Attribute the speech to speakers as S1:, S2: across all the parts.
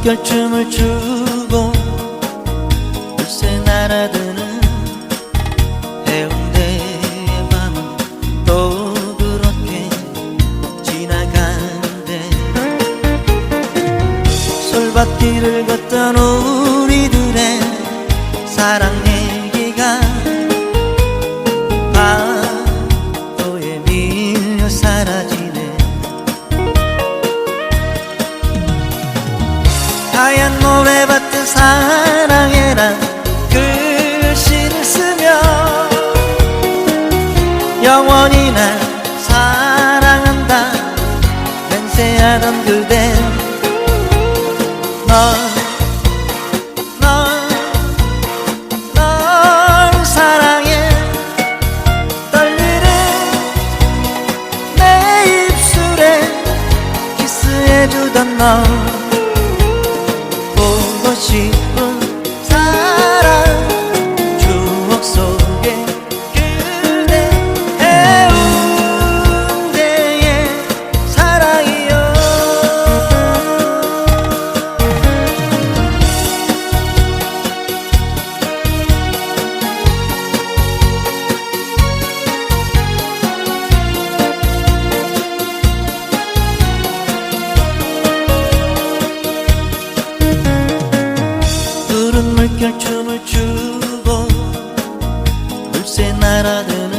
S1: 물결춤을 추고 물새 날아드는 해운대의 밤은 또 그렇게 지나간대. 솔밭길을 걷던 우리들의 사랑 하얀 모래밭에 사랑해란 글씨를 쓰며 영원히 날 사랑한다. 맹세하던 그대 널, 키스해주던 너 Yo chulo chulo Dulce nara de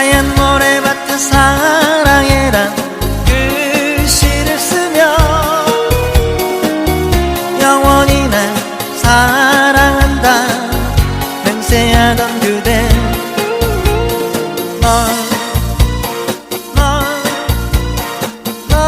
S1: 하얀 모래밭에 사랑해란 글씨를 쓰며 영원히 날 사랑한다. 맹세하던 그대 널, 널, 널